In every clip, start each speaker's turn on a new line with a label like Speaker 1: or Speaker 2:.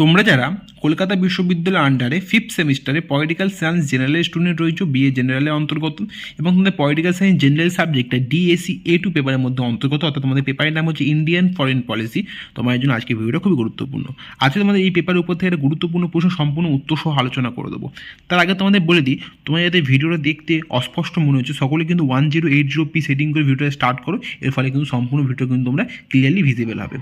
Speaker 1: তোমরা যারা কলকাতা বিশ্ববিদ্যালয়ের আন্ডারে ফিফথ সেমিস্টারে পলিটিক্যাল সায়েন্স জেনারেল স্টুডেন্ট রয়েছে বিএ জেনারেলের অন্তর্গত, এবং তোমাদের পলিটিক্যাল সায়েন্স জেনারেল সাবজেক্টটা ডিএসি এ টু পেপারের মধ্যে অন্তর্গত, অর্থাৎ তোমাদের পেপারের নাম হচ্ছে ইন্ডিয়ান ফরেন পলিসি তোমার জন্য আজকে ভিডিওটা খুবই গুরুত্বপূর্ণ। আজকে তোমাদের এই পেপারের উপর থেকে একটা গুরুত্বপূর্ণ প্রশ্ন, সম্পূর্ণ উত্তর সহ আলোচনা করে দেবো। তার আগে তোমাদের বলে দিই তোমার যাতে ভিডিওটা দেখতে অস্পষ্ট মনে হচ্ছে, সকলে কিন্তু one zero eight zero P setting করে ভিডিওটা স্টার্ট করো। এর ফলে কিন্তু সম্পূর্ণ ভিডিও কিন্তু তোমরা ক্লিয়ারলি ভিজিবল হবে।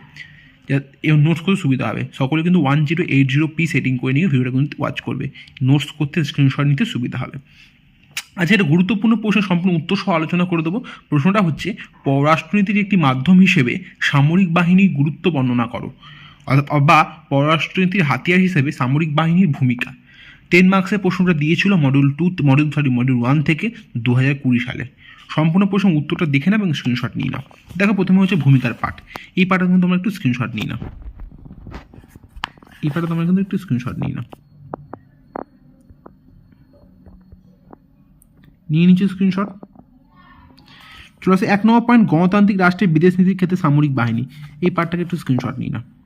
Speaker 1: নোটস করতে সুবিধা হবে। সকলে কিন্তু one zero eight zero P setting করে নিয়ে ভিডিওটা কিন্তু ওয়াচ করবে। নোটস করতে স্ক্রিনশট নিতে সুবিধা হবে। আচ্ছা এটা গুরুত্বপূর্ণ প্রশ্ন সম্পূর্ণ উত্তর সহ আলোচনা করে দেবো। প্রশ্নটা হচ্ছে, পররাষ্ট্রনীতির একটি মাধ্যম হিসেবে সামরিক বাহিনীর গুরুত্ব বর্ণনা করো। বা পররাষ্ট্রনীতির হাতিয়ার হিসেবে সামরিক বাহিনীর ভূমিকা। টেন মার্কসের প্রশ্নটা দিয়েছিল module two module sorry module one থেকে দু হাজার কুড়ি সালে। সম্পূর্ণ প্রশ্ন উত্তরটা দেখে নাও এবং স্ক্রিনশট নিয়ে নাও। দেখো, প্রথমে হচ্ছে ভূমিকার পাঠ। এই পাঠটা কিন্তু তোমরা একটু স্ক্রিনশট নিয়ে নাও। এই পাঠটা তোমরা কিন্তু একটু স্ক্রিনশট নিয়ে নাও। নিয়ে নিচ্ছে স্ক্রিনশট চলে আসে এক নম্বর পয়েন্ট গণতান্ত্রিক রাষ্ট্রের বিদেশ নীতির ক্ষেত্রে সামরিক বাহিনী। এই পার্টটাকে একটু স্ক্রিনশট নিয়ে নাও।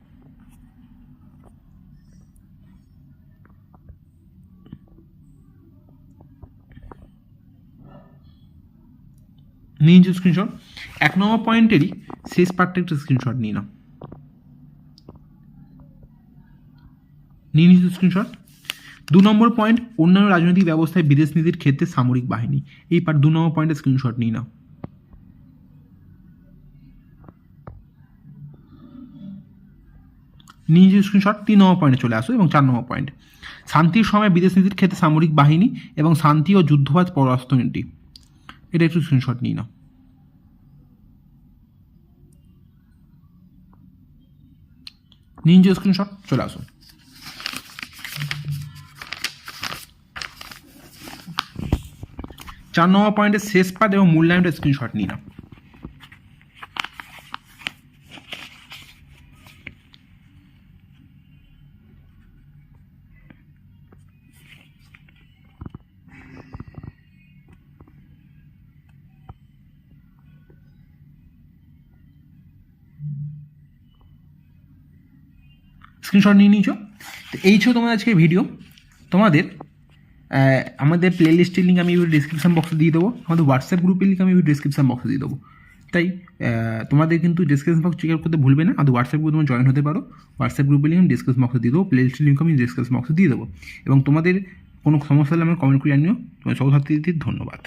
Speaker 1: নিয়ে নিচ্ছে স্ক্রিনশট এক নম্বর পয়েন্টেরই শেষ পার্টটা একটু স্ক্রিনশট নিয়ে নাও। নিয়ে নিচ্ছে স্ক্রিনশট দু নম্বর পয়েন্ট অন্যান্য রাজনৈতিক ব্যবস্থায় বিদেশ নীতির ক্ষেত্রে সামরিক বাহিনী। এই পার্ট দু নম্বর পয়েন্টের স্ক্রিনশট নিয়ে নাও। নিজে স্ক্রিনশট তিন নম্বর পয়েন্টে চলে আসো এবং চার নম্বর পয়েন্ট শান্তির সময় বিদেশ নীতির ক্ষেত্রে সামরিক বাহিনী এবং শান্তি ও যুদ্ধবাজ পররাষ্ট্রনীতি। এটা একটু স্ক্রিনশট নিই না নিন যে স্ক্রিনশট চলে আসুন। চার নম্বর পয়েন্টের শেষ পাত এবং মূল্যায়নটা স্ক্রিনশট নিই নাও। স্ক্রিনশট নিয়ে নিয়েছো? তো এই ছিল তোমাদের আজকে ভিডিও তোমাদের আমাদের প্লে লিস্টের লিঙ্ক আমি ডিসক্রিপশন বক্সে দিয়ে দেবো। আমাদের হোয়াটসঅ্যাপ গ্রুপের লিঙ্ক আমি ডিসক্রিপশন বক্সে দিয়ে দেবো। তাই তোমাদের কিন্তু ডিসক্রিপশন বক্স চেক আউট করতে ভুলবে না। আমাদের হোয়াটসঅ্যাপ গ্রুপে তোমরা জয়েন হতে পারো। হোয়াটসঅ্যাপ গ্রুপের লিঙ্ক ডিসক্রিপশন বক্সে দিয়ে দেবো। প্লে লিস্টের লিঙ্ক আমি ডিসক্রিপশন বক্সে দিয়ে দেবো। এবং তোমাদের কোনো সমস্যা হলে আমার কমেন্ট করে জানিও। তোমার ছাত্রীদের ধন্যবাদ।